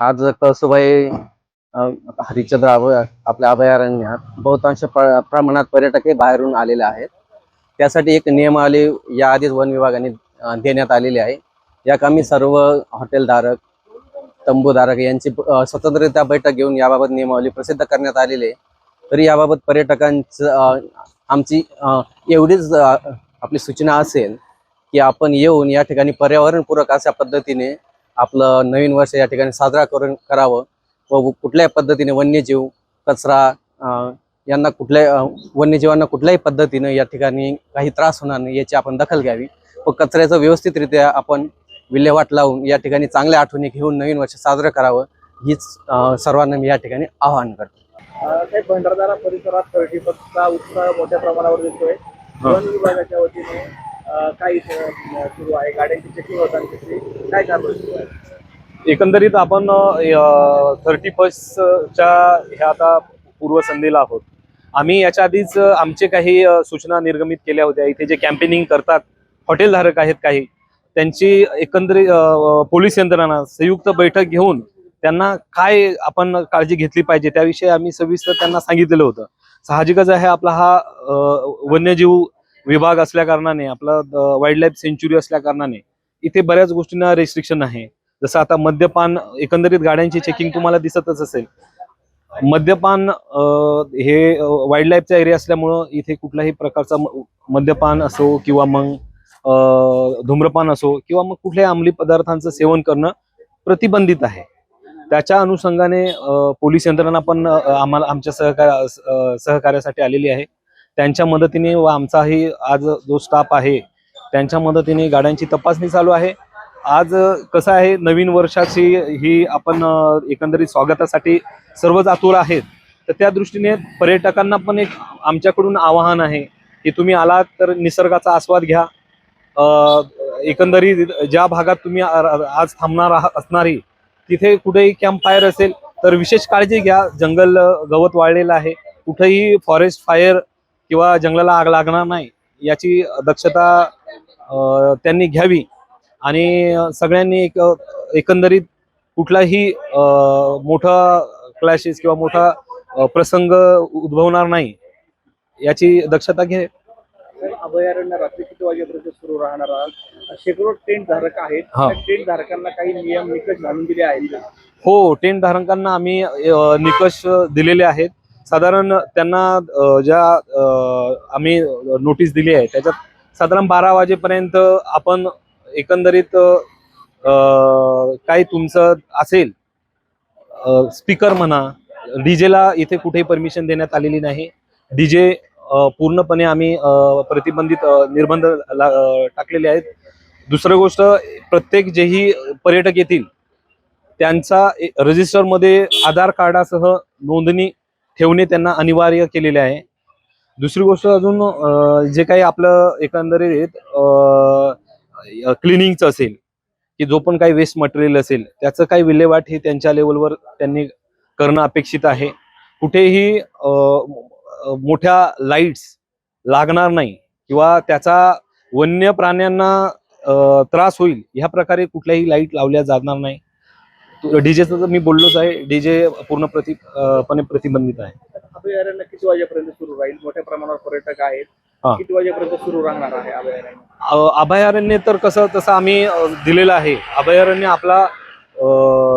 आज कळसुबाई हरिचंद्र अभय आपल्या अभयारण्यात बहुतांश प्रमाणात पर्यटक हे बाहेरून आलेले आहेत. त्यासाठी एक नियमावली या आधीच वन विभागाने देण्यात आलेली आहे. या कामी सर्व हॉटेलधारक तंबूधारक यांची स्वतंत्ररित्या बैठक घेऊन याबाबत नियमावली प्रसिद्ध करण्यात आलेली आहे. तरी याबाबत पर्यटकांचं आमची एवढीच आपली सूचना असेल की आपण येऊन या ठिकाणी पर्यावरणपूरक अशा पद्धतीने आपलं नवीन वर्ष या ठिकाणी साजरा करून करावं व कुठल्याही पद्धतीने वन्यजीव कचरा यांना कुठल्या वन्यजीवांना कुठल्याही पद्धतीनं या ठिकाणी काही त्रास होणार नाही याची आपण दखल घ्यावी व कचऱ्याचं व्यवस्थितरित्या आपण विल्हेवाट लावून या ठिकाणी चांगल्या आठवणी घेऊन नवीन वर्ष साजरं करावं हीच सर्वांना मी या ठिकाणी आवाहन करतो. भंडारदारा परिसरात उत्साह मोठ्या प्रमाणावर दिसतोय. वन विभागाच्या वतीने काय सुरू आहे? गाड्यांची चेकिंग होतात काय कारवाई सुरू आहे? एकंदरीत आपण थर्टी फर्स्टच्या ह्या आता पूर्वसंध्येला आहोत. आम्ही याच्या आधीच आमचे काही सूचना निर्गमित केल्या होत्या. इथे जे कॅम्पेनिंग करतात हॉटेलधारक आहेत काही त्यांची एकंदरीत पोलीस यंत्रणा संयुक्त बैठक घेऊन त्यांना काय आपण काळजी घेतली पाहिजे त्याविषयी आम्ही सविस्तर त्यांना सांगितलेलं होतं. साहजिकच आहे आपला हा वन्यजीव विभाग असल्या कारणाने आपला वाईल्ड लाईफ सेंच्युरी असल्या कारणाने इथे बऱ्याच गोष्टींना रेस्ट्रिक्शन आहे. जसं आता मद्यपान एकंदरीत गाड्यांची चेकिंग तुम्हाला दिसतच असेल. मद्यपान हे वाईल्ड लाईफचा एरिया असल्यामुळं इथे कुठल्याही प्रकारचा मद्यपान असो किंवा मग अं, धूम्रपान असो किंवा मग कुठल्याही अंमली पदार्थांचं सेवन करणं प्रतिबंधित आहे. त्याच्या अनुषंगाने पोलीस यंत्रणा पण आम्हाला आमच्या सहकार अं, सहकार्यासाठी आलेली आहे. त्यांच्या मदतीने व आमचाही आज जो स्टाफ आहे त्यांच्या मदतीने गाड्यांची तपासणी चालू आहे. आज कसं आहे नवीन वर्षाची ही आपण एकंदरीत स्वागतासाठी सर्वच आतुर आहेत. तर त्या दृष्टीने पर्यटकांना पण एक आमच्याकडून आवाहन आहे की तुम्ही आलात तर निसर्गाचा आस्वाद घ्या. एकंदरीत ज्या भागात तुम्ही आज थांबणार असणारी तिथे कुठेही कॅम्प फायर असेल तर विशेष काळजी घ्या. जंगल गवत वाळलेलं आहे. कुठेही फॉरेस्ट फायर किंवा जंगलाला आग लागणार नाही याची दक्षता त्यांनी घ्यावी. आणि सगळ्यांनी एक एकंदरीत कुठलाही मोठा क्लॅशेस किंवा मोठा प्रसंग उद्भवणार नाही याची दक्षता घे. अभयारण्य रात्री किती वाजेपर्यंत सुरू राहणार आहात शेकडो टेंट धारक आहेत. हा. टेंट धारकांना काही नियम निकष घालून दिले आहेत? हो टेंट धारकांना आम्ही निकष दिलेले आहेत. साधारण त्यांना ज्या आम्ही नोटीस दिली आहे त्याच्यात साधारण बारा वाजेपर्यंत आपण एकंदरीत काही तुमचं असेल स्पीकर म्हणा डीजेला इथे कुठेही परमिशन देण्यात आलेली नाही. डीजे पूर्णपणे आम्ही प्रतिबंधित निर्बंध ला- टाकलेले आहेत. दुसरं गोष्ट प्रत्येक जेही पर्यटक येतील त्यांचा रजिस्टरमध्ये आधार कार्डासह नोंदणी ठेवणे त्यांना अनिवार्य केलेले आहे. दुसरी गोष्ट अजून जे काही आपलं एकंदरीत क्लिनिंगचं असेल की जो पण काही वेस्ट मटेरियल असेल त्याचं काही विल्हेवाट हे त्यांच्या लेवलवर त्यांनी करणं अपेक्षित आहे. कुठेही मोठ्या लाईट्स लागणार नाही किंवा त्याचा वन्य प्राण्यांना त्रास होईल ह्या प्रकारे कुठल्याही लाइट लावल्या जाणार नाही. डीजेचं तर मी बोललोच आहे. डीजे पूर्ण प्रति पणे प्रतिबंधित आहे. अभयारण्य किती वाजेपर्यंत सुरू राहील? मोठ्या प्रमाणावर पर्यटक आहेत. हा. किती वाजेपर्यंत सुरू राहणार आहे अभयारण्य? अ, अभयारण्य तर कसं तसं आम्ही अ, दिलेलं आहे. अभयारण्य आपला अ,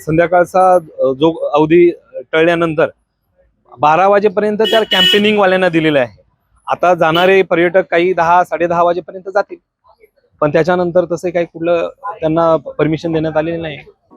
संध्याकाळचा अ, जो अवधी टळल्यानंतर बारा वाजेपर्यंत त्या कॅम्पेनिंग वाल्यांना दिलेलं आहे. आता जाणारे पर्यटक काही दहा साडे दहा वाजेपर्यंत जातील. पण त्याच्यानंतर तसे काही कुठलं त्यांना परमिशन देण्यात आलेली नाही.